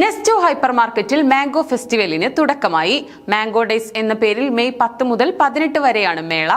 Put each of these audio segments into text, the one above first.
Nesto hyper മാർക്കറ്റിൽ mango ഫെസ്റ്റിവലിന് തുടക്കമായി. മാംഗോ ഡേയ്സ് എന്ന പേരിൽ മെയ് പത്ത് മുതൽ പതിനെട്ട് വരെയാണ് മേള.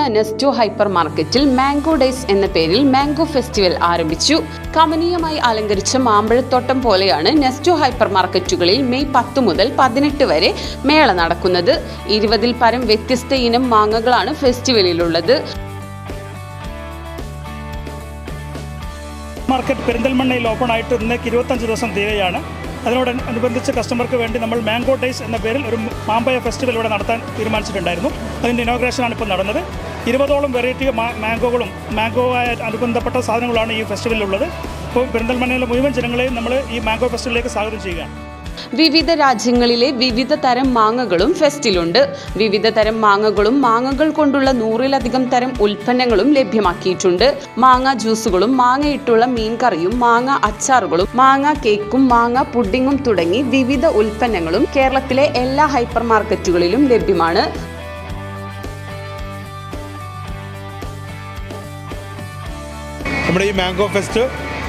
പെരിന്തൽമണ്ണ നെസ്റ്റോ ഹൈപ്പർ മാർക്കറ്റിൽ മാംഗോ ഡേയ്സ് എന്ന പേരിൽ മാംഗോ ഫെസ്റ്റിവൽ ആരംഭിച്ചു. കമനീയമായി അലങ്കരിച്ച മാമ്പഴത്തോട്ടം പോലെയാണ് നെസ്റ്റോ ഹൈപ്പർ മാർക്കറ്റുകളിൽ മെയ് പത്ത് മുതൽ പതിനെട്ട് വരെ മേള നടക്കുന്നത്. ഇരുപതിൽ പരം വ്യത്യസ്ത ഇനം മാങ്ങകളാണ് ഫെസ്റ്റിവലിലുള്ളത്. മാർക്കറ്റ് പെരിന്തൽമണ്ണയിൽ ഓപ്പൺ ആയിട്ട് ഇന്നേക്ക് ഇരുപത്തഞ്ച് ദിവസം അതിനോട് അനുബന്ധിച്ച് കസ്റ്റമർക്ക് വേണ്ടി നമ്മൾ മാംഗോ ഡേയ്സ് എന്ന പേരിൽ ഒരു മാമ്പഴ ഫെസ്റ്റിവൽ ഇവിടെ നടത്താൻ തീരുമാനിച്ചിട്ടുണ്ടായിരുന്നു. അതിന്റെ ഇനോഗ്രേഷനാണ് ഇപ്പോൾ നടന്നത്. ഇരുപതോളം വെറൈറ്റി മാംഗോകളും മാംഗോ അനുബന്ധപ്പെട്ട സാധനങ്ങളാണ് ഈ ഫെസ്റ്റിവലിലുള്ളത് ഇപ്പോൾ പെരിന്തൽമണ്ണയിലെ മുഴുവൻ ജനങ്ങളെയും നമ്മൾ ഈ മാംഗോ ഫെസ്റ്റിവലിലേക്ക് സ്വാഗതം ചെയ്യുകയാണ്. വിവിധ രാജ്യങ്ങളിലെ വിവിധ തരം മാങ്ങകളും ഫെസ്റ്റിലുണ്ട് വിവിധ തരം മാങ്ങകളും മാങ്ങകൾ കൊണ്ടുള്ള നൂറിലധികം തരം ഉൽപ്പന്നങ്ങളും ലഭ്യമാക്കിയിട്ടുണ്ട്. മാങ്ങ ജ്യൂസുകളും മാങ്ങയിട്ടുള്ള മീൻകറിയും മാങ്ങ അച്ചാറുകളും മാങ്ങ കേക്കും മാങ്ങ പുഡിങ്ങും തുടങ്ങി വിവിധ ഉൽപ്പന്നങ്ങളും കേരളത്തിലെ എല്ലാ ഹൈപ്പർ മാർക്കറ്റുകളിലും ലഭ്യമാണ്. നമ്മുടെ ഈ മാംഗോ ഫെസ്റ്റ്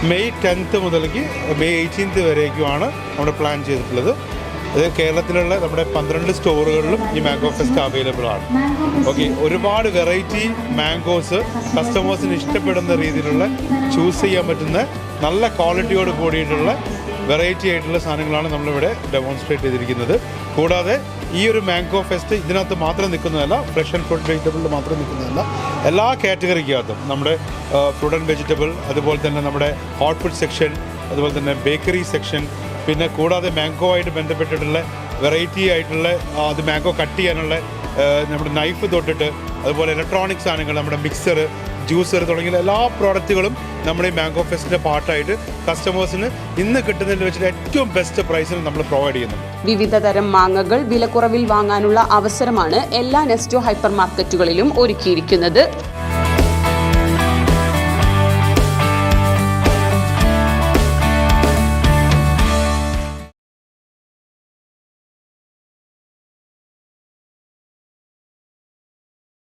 മെയ് ടെൻത്ത് മുതലേക്ക് മെയ് എയ്റ്റീൻത്ത് വരേക്കുമാണ് നമ്മൾ പ്ലാൻ ചെയ്തിട്ടുള്ളത്. ഇത് കേരളത്തിലുള്ള നമ്മുടെ പന്ത്രണ്ട് സ്റ്റോറുകളിലും ഈ മാംഗോ ഫെസ്റ്റ് അവൈലബിൾ ആണ്. ഓക്കെ ഒരുപാട് വെറൈറ്റി മാംഗോസ് കസ്റ്റമേഴ്സിന് ഇഷ്ടപ്പെടുന്ന രീതിയിലുള്ള ചൂസ് ചെയ്യാൻ പറ്റുന്ന നല്ല ക്വാളിറ്റിയോട് കൂടിയിട്ടുള്ള വെറൈറ്റി ആയിട്ടുള്ള സാധനങ്ങളാണ് നമ്മളിവിടെ ഡെമോൺസ്ട്രേറ്റ് ചെയ്തിരിക്കുന്നത്. കൂടാതെ ഈ ഒരു മാംഗോ ഫെസ്റ്റ് ഇതിനകത്ത് മാത്രം നിൽക്കുന്നതല്ല ഫ്രഷ് ആൻഡ് ഫ്രൂട്ട് വെജിറ്റബിളിൽ മാത്രം നിൽക്കുന്നതല്ല. എല്ലാ കാറ്റഗറിക്കകത്തും നമ്മുടെ ഫ്രൂട്ട് ആൻഡ് വെജിറ്റബിൾ അതുപോലെ തന്നെ നമ്മുടെ ഹോട്ട് ഫുഡ് സെക്ഷൻ അതുപോലെ തന്നെ ബേക്കറി സെക്ഷൻ പിന്നെ കൂടാതെ മാംഗോ ആയിട്ട് ബന്ധപ്പെട്ടിട്ടുള്ള വെറൈറ്റി ആയിട്ടുള്ള അത് മാംഗോ കട്ട് ചെയ്യാനുള്ള നമ്മുടെ നൈഫ് തൊട്ടിട്ട് അതുപോലെ ഇലക്ട്രോണിക് സാധനങ്ങൾ നമ്മുടെ മിക്സർ ജ്യൂസർ തുടങ്ങിയ എല്ലാ പ്രോഡക്റ്റുകളും നമ്മുടെ ഈ മാംഗോ ഫെസ്റ്റിന്റെ പാർട്ടായിട്ട് കസ്റ്റമേഴ്സിന് ഇന്ന് കിട്ടുന്നതിൽ വെച്ചിട്ട് ഏറ്റവും ബെസ്റ്റ് പ്രൈസിൽ നമ്മൾ പ്രൊവൈഡ് ചെയ്യുന്നുണ്ട്. വിവിധ തരം മാങ്ങകൾ വിലക്കുറവിൽ വാങ്ങാനുള്ള അവസരമാണ് എല്ലാ നെസ്റ്റോ ഹൈപ്പർ മാർക്കറ്റുകളിലും ഒരുക്കിയിരിക്കുന്നത്.